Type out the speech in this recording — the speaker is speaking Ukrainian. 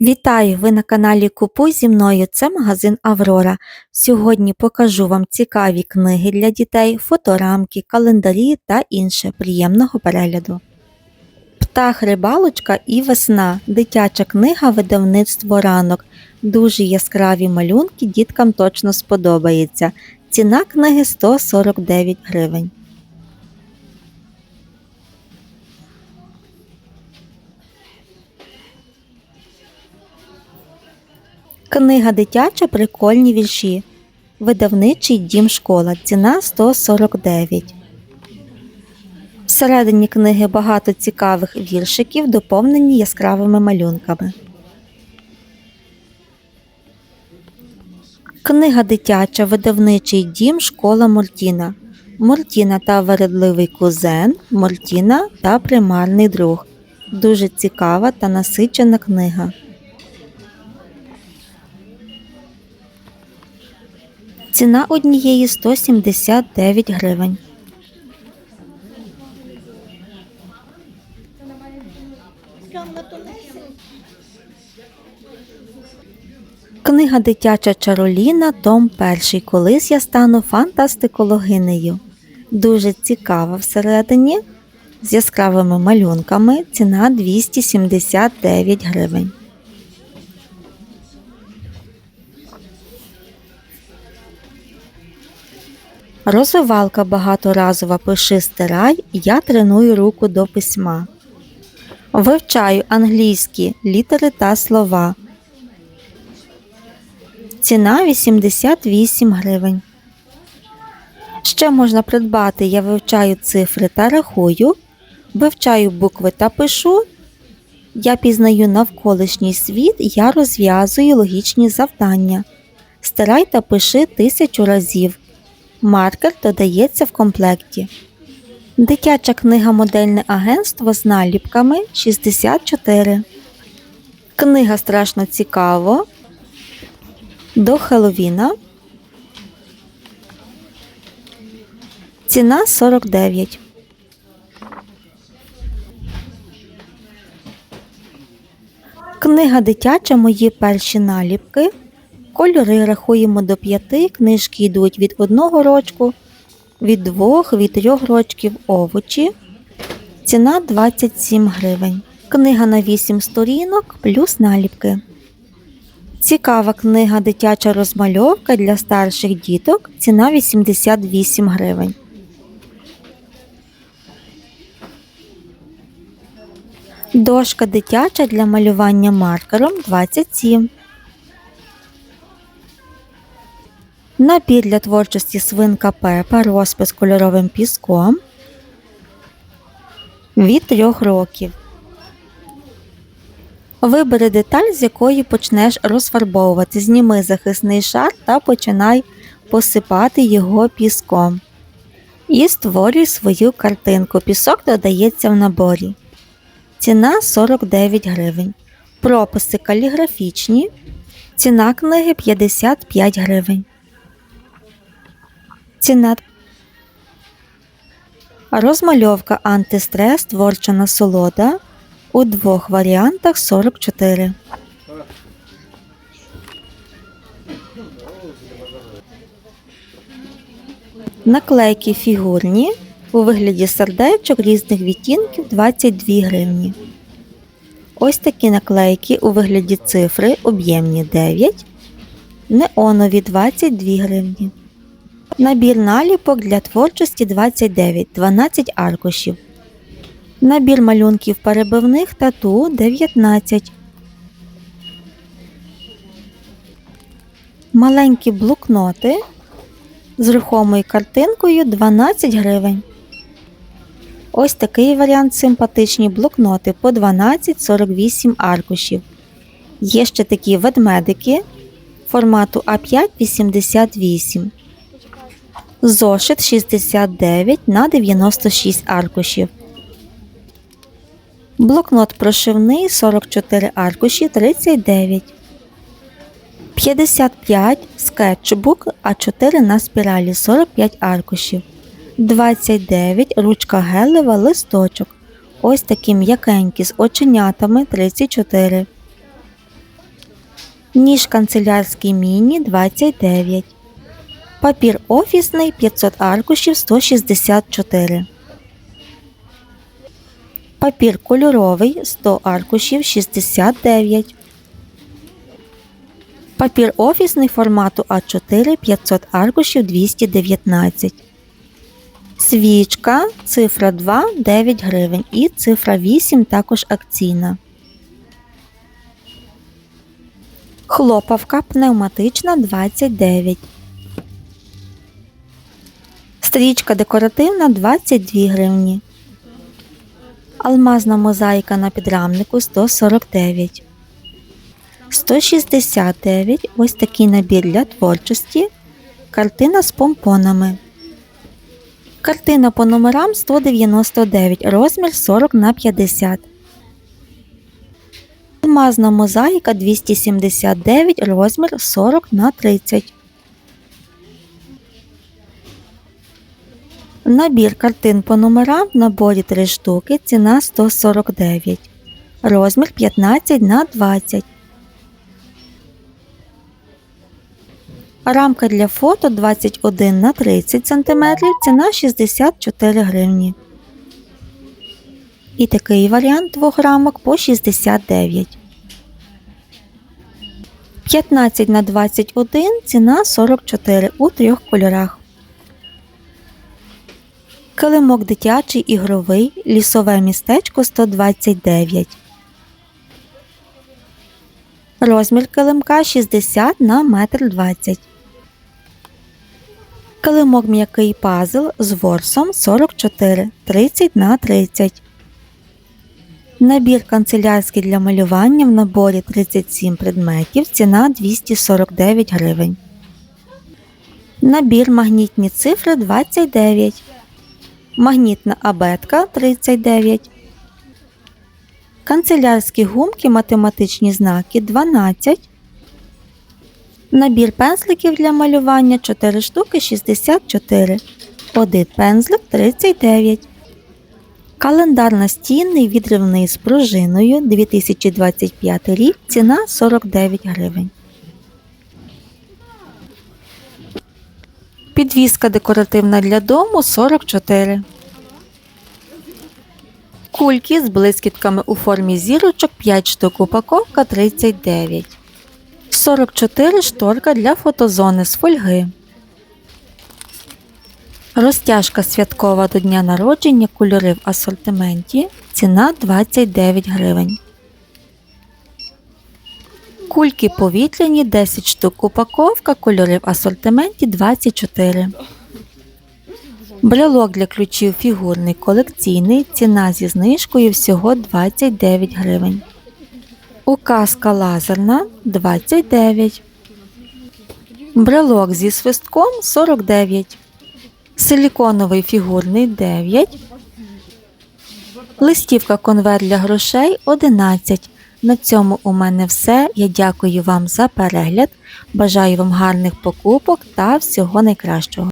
Вітаю! Ви на каналі Купуй зі мною. Це магазин Аврора. Сьогодні покажу вам цікаві книги для дітей, фоторамки, календарі та інше. Приємного перегляду. Птах рибалочка і весна. Дитяча книга видавництво ранок. Дуже яскраві малюнки діткам точно сподобається. Ціна книги 149 гривень. Книга дитяча прикольні вірші. Видавничий дім школа. Ціна 149. Всередині книги багато цікавих віршиків, доповнені яскравими малюнками. Книга дитяча Видавничий дім школа Мортіна. Мортіна та вередливий кузен, Мортіна та примарний друг. Дуже цікава та насичена книга. Ціна однієї 179 гривень. Книга дитяча Чароліна, Том 1. Колись я стану фантастикологинею. Дуже цікава всередині, з яскравими малюнками. Ціна 279 гривень. Розвивалка багаторазова пиши стирай, я треную руку до письма. Вивчаю англійські літери та слова. Ціна 88 гривень. Ще можна придбати Я вивчаю цифри та рахую, вивчаю букви та пишу. Я пізнаю навколишній світ, я розв'язую логічні завдання. Стирай та пиши тисячу разів. Маркер додається в комплекті. Дитяча книга Модельне агентство з наліпками 64. Книга страшно цікаво. До Хеллоуіна. Ціна 49. Книга дитяча Мої перші наліпки. Кольори рахуємо до п'яти, книжки йдуть від одного рочку, від двох, від трьох рочків овочі. Ціна 27 гривень. Книга на 8 сторінок плюс наліпки. Цікава книга дитяча розмальовка для старших діток. Ціна 88 гривень. Дошка дитяча для малювання маркером 27 Набір для творчості свинка Пепа, розпис кольоровим піском від трьох років. Вибери деталь, з якої почнеш розфарбовувати. Зніми захисний шар та починай посипати його піском. І створюй свою картинку. Пісок додається в наборі. Ціна 49 гривень. Прописи каліграфічні. Ціна книги 55 гривень. Ціна розмальовка антистрес творча насолода у двох варіантах 44. Наклейки фігурні у вигляді сердечок різних відтінків 22 гривні. Ось такі наклейки у вигляді цифри об'ємні 9, неонові 22 гривні. Набір наліпок для творчості 29, 12 аркушів. Набір малюнків перебивних тату 19. Маленькі блокноти з рухомою картинкою 12 гривень. Ось такий варіант симпатичні блокноти по 12-48 аркушів. Є ще такі ведмедики формату А5 88. Зошит 69 на 96 аркушів. Блокнот прошивний 44 аркуші 39. 55 скетчбук А4 на спіралі 45 аркушів. 29 ручка гелева листочок. Ось такі м'якенькі з оченятами 34. Ніж канцелярський міні 29. Папір офісний 500 аркушів 164. Папір кольоровий 100 аркушів 69. Папір офісний формату А4 500 аркушів 219. Свічка, цифра 2 9 гривень і цифра 8 також акційна. Хлопавка пневматична 29. Стрічка декоративна 22 гривні. Алмазна мозаїка на підрамнику 149. 169 ось такий набір для творчості. Картина з помпонами. Картина по номерам 199, розмір 40 на 50. Алмазна мозаїка 279, розмір 40 на 30. Набір картин по номерам в наборі 3 штуки, ціна 149. Розмір 15 на 20. Рамка для фото 21 на 30 см, ціна 64 гривні. І такий варіант двох рамок по 69. 15 на 21 ціна 44 у трьох кольорах. Килимок дитячий ігровий, лісове містечко 129. Розмір килимка 60 на 1,20 м. Килимок м'який пазл з ворсом 44 30 на 30. Набір канцелярський для малювання в наборі 37 предметів. Ціна 249 гривень. Набір магнітні цифри 29. Магнітна абетка 39. Канцелярські гумки математичні знаки 12. Набір пензликів для малювання 4 штуки 64. Один пензлик 39. Календар настінний відривний з пружиною 2025 рік. Ціна 49 гривень. Підвіска декоративна для дому 44. Кульки з блискітками у формі зірочок 5 штук упаковка 39. 44 шторка для фотозони з фольги. Розтяжка святкова до дня народження кольори в асортименті. Ціна 29 гривень. Кульки повітряні 10 штук упаковка, кольори в асортименті 24. Брелок для ключів фігурний колекційний. Ціна зі знижкою всього 29 гривень. Указка лазерна 29. Брелок зі свистком 49. Силіконовий фігурний 9. Листівка конверт для грошей 11. На цьому у мене все. Я дякую вам за перегляд. Бажаю вам гарних покупок та всього найкращого.